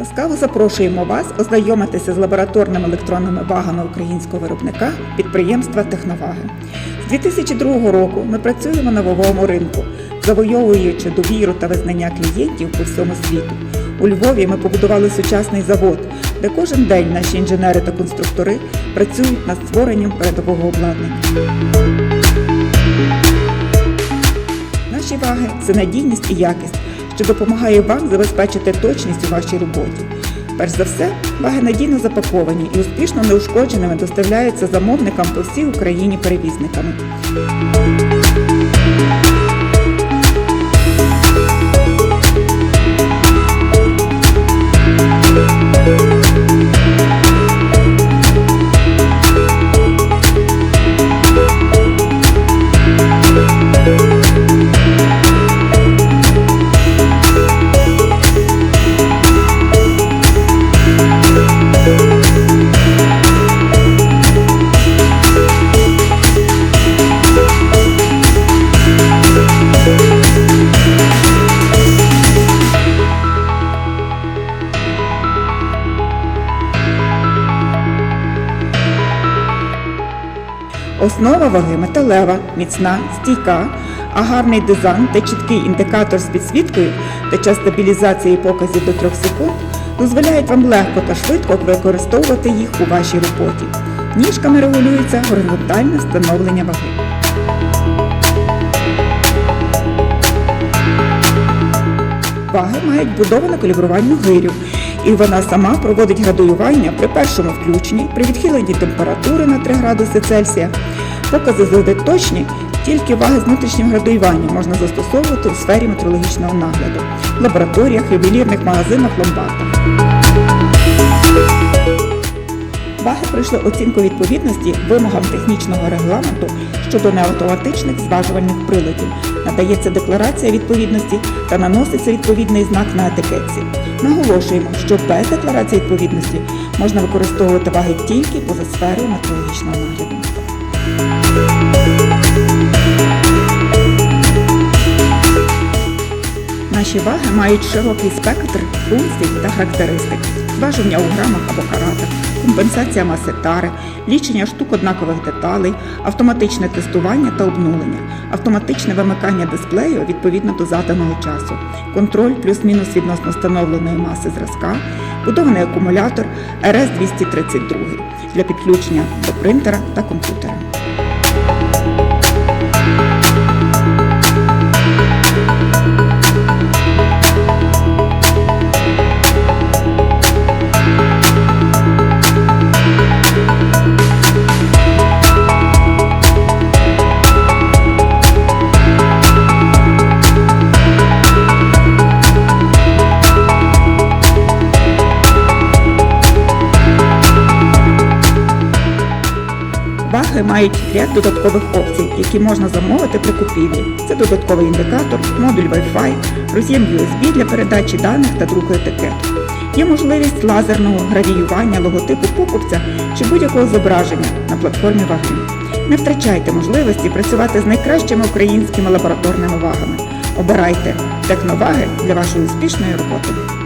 Ласкаво запрошуємо вас ознайомитися з лабораторними електронними вагами українського виробника підприємства Техноваги. З 2002 року ми працюємо на ваговому ринку, завойовуючи довіру та визнання клієнтів по всьому світу. У Львові ми побудували сучасний завод, де кожен день наші інженери та конструктори працюють над створенням передового обладнання. Наші ваги це надійність і якість, що допомагає вам забезпечити точність у вашій роботі. Перш за все, ваги надійно запаковані і успішно неушкодженими доставляються замовникам по всій Україні перевізниками. Основа ваги металева, міцна, стійка, а гарний дизайн та чіткий індикатор з підсвіткою та час стабілізації показів до 3 секунд дозволяють вам легко та швидко використовувати їх у вашій роботі. Ніжками регулюється горизонтальне встановлення ваги. Ваги мають будовану калібрувальну гирю, і вона сама проводить градуювання при першому включенні, при відхиленні температури на 3 градуси Цельсія. Покази завжди точні, тільки ваги з внутрішнім градуюванням можна застосовувати у сфері метрологічного нагляду, лабораторіях, ювелірних магазинах, ломбардах. Ваги пройшли оцінку відповідності вимогам технічного регламенту щодо неавтоматичних зважувальних приладів. Надається декларація відповідності та наноситься відповідний знак на етикетці. Наголошуємо, що без декларації відповідності можна використовувати ваги тільки поза сферою метрологічного нагляду. Наші ваги мають широкий спектр функцій та характеристик, зваження у грамах або каратах, компенсація маси тари, лічення штук однакових деталей, автоматичне тестування та обнулення, автоматичне вимикання дисплею відповідно до заданого часу, контроль плюс-мінус відносно встановленої маси зразка, будований акумулятор RS-232 для підключення до принтера та комп'ютера. Ваги мають ряд додаткових опцій, які можна замовити при купівлі. Це додатковий індикатор, модуль Wi-Fi, роз'єм USB для передачі даних та друку етикету. Є можливість лазерного гравіювання логотипу покупця чи будь-якого зображення на платформі ваги. Не втрачайте можливості працювати з найкращими українськими лабораторними вагами. Обирайте техноваги для вашої успішної роботи.